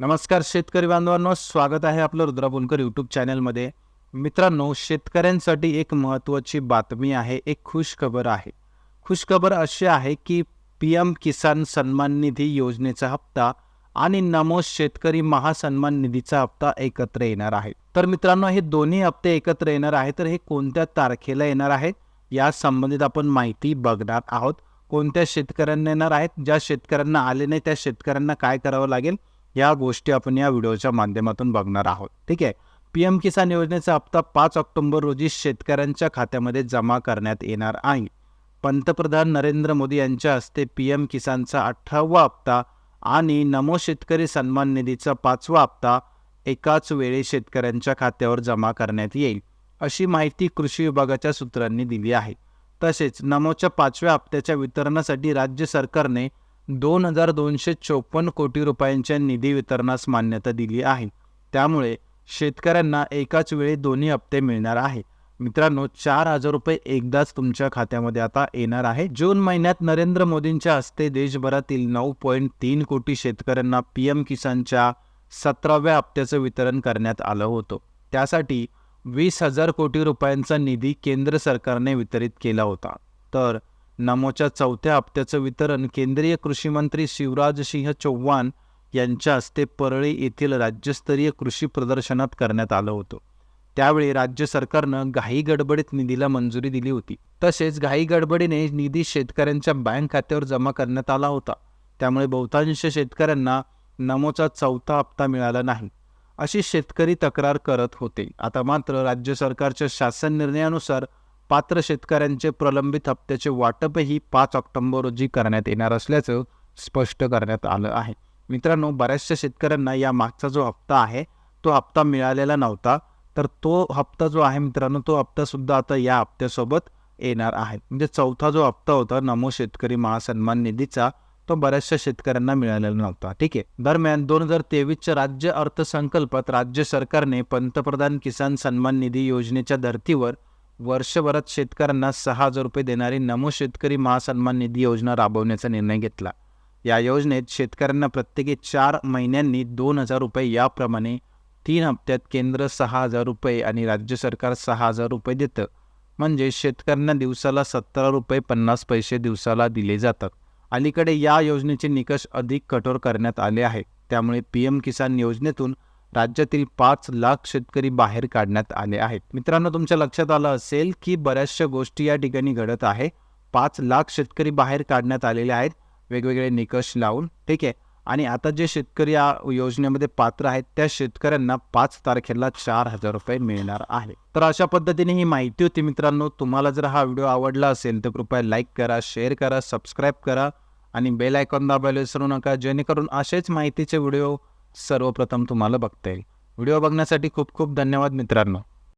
नमस्कार शेतकरी बांधवांनो स्वागत आहे आपलं रुद्राबोलकर यूट्यूब चॅनलमध्ये मित्रांनो शेतकऱ्यांसाठी एक महत्त्वाची बातमी आहे एक खुश खबर आहे. खुश खबर अशी आहे की पी एम किसान सन्मान निधी योजनेचा हप्ता आणि नमो शेतकरी महासन्मान निधीचा हप्ता एकत्र येणार आहे. तर मित्रांनो हे दोन्ही हप्ते एकत्र येणार आहे तर हे कोणत्या तारखेला येणार आहेत या संबंधित आपण माहिती बघणार आहोत. कोणत्या शेतकऱ्यांना येणार आहेत ज्या शेतकऱ्यांना आले नाही त्या शेतकऱ्यांना काय करावं लागेल या गोष्टी आपण या व्हिडिओच्या माध्यमातून बघणार आहोत. ठीक आहे? पी एम किसान योजनेचा हप्ता पाच ऑक्टोबर रोजी शेतकऱ्यांच्या खात्यामध्ये जमा करण्यात येणार आहे. पंतप्रधान नरेंद्र मोदी यांच्या हस्ते पी एम किसानचा अठरावा हप्ता आणि नमो शेतकरी सन्मान निधीचा पाचवा हप्ता एकाच वेळी शेतकऱ्यांच्या खात्यावर जमा करण्यात येईल अशी माहिती कृषी विभागाच्या सूत्रांनी दिली आहे. तसेच नमोच्या पाचव्या हप्त्याच्या वितरणासाठी राज्य सरकारने दोन हजार दोनशे चोपन्न कोटी रुपयांच्या निधी वितरणास मान्यता दिली आहे. त्यामुळे शेतकऱ्यांना एकाच वेळी दोन्ही हप्ते मिळणार आहे. मित्रांनो चार हजार रुपये एकदाच तुमच्या खात्यामध्ये आता येणार आहे. जून महिन्यात नरेंद्र मोदींच्या हस्ते देशभरातील नऊ पॉईंट तीन कोटी शेतकऱ्यांना पी एम किसानच्या सतराव्या हप्त्याचं वितरण करण्यात आलं होतं. त्यासाठी वीस हजार कोटी रुपयांचा निधी केंद्र सरकारने वितरित केला होता. तर नमोच्या चौथ्या हप्त्याचं वितरण केंद्रीय कृषी मंत्री शिवराज सिंह चौहान यांच्या हस्ते परळी येथील राज्यस्तरीय कृषी प्रदर्शनात करण्यात आलं होतं. त्यावेळी राज्य सरकारनं घाई गडबडीत निधीला मंजुरी दिली होती. तसेच घाई गडबडीने निधी शेतकऱ्यांच्या बँक खात्यावर जमा करण्यात आला होता. त्यामुळे बहुतांश शेतकऱ्यांना नमोचा चौथा हप्ता मिळाला नाही. अशी शेतकरी तक्रार करत होते. आता मात्र राज्य सरकारच्या शासन निर्णयानुसार पात्र शेतकऱ्यांचे प्रलंबित हप्त्याचे वाटपही पाच ऑक्टोबर रोजी करण्यात येणार असल्याचं स्पष्ट करण्यात आलं आहे. मित्रांनो बऱ्याचशा शेतकऱ्यांना या मागचा जो हप्ता आहे तो हप्ता मिळालेला नव्हता तर तो हप्ता जो आहे मित्रांनो तो हप्तासुद्धा आता या हप्त्यासोबत येणार आहे. म्हणजे चौथा जो हप्ता होता नमो शेतकरी महासन्मान निधीचा तो बऱ्याचशा शेतकऱ्यांना मिळालेला नव्हता. ठीक आहे. दरम्यान दोन हजार तेवीसच्या राज्य अर्थसंकल्पात राज्य सरकारने पंतप्रधान किसान सन्मान निधी योजनेच्या धर्तीवर वर्षभरात शेतकऱ्यांना सहा हजार रुपये देणारी नमो शेतकरी महासन्मान निधी योजना राबवण्याचा निर्णय घेतला. या योजनेत शेतकऱ्यांना प्रत्येकी चार महिन्यांनी दोन हजार रुपये याप्रमाणे तीन हप्त्यात केंद्र सहा हजार रुपये आणि राज्य सरकार सहा हजार रुपये देतं. म्हणजे शेतकऱ्यांना दिवसाला सतरा रुपये पन्नास पैसे दिवसाला दिले जातात. अलीकडे या योजनेचे निकष अधिक कठोर करण्यात आले आहेत. त्यामुळे पी एम किसान योजनेतून राज्यातील पाच लाख शेतकरी बाहेर काढण्यात आले आहेत. मित्रांनो तुमच्या लक्षात आलं असेल की बऱ्याचशा गोष्टी या ठिकाणी घडत आहे. पाच लाख शेतकरी बाहेर काढण्यात आलेले आहेत. वेगवेगळे निकष लावून ठीक आहे? आणि आता जे शेतकरी या योजनेमध्ये पात्र आहेत त्या शेतकऱ्यांना पाच तारखेला चार हजार रुपये मिळणार आहे. तर अशा पद्धतीने ही माहिती होती मित्रांनो. तुम्हाला जर हा व्हिडिओ आवडला असेल तर कृपया लाईक करा शेअर करा सबस्क्राईब करा आणि बेल आयकॉन दाबायला विसरू नका. जेणेकरून असेच माहितीचे व्हिडिओ सर्वप्रथम तुम्हाला बघता येईल. व्हिडिओ बघण्यासाठी खूप खूप धन्यवाद मित्रांनो.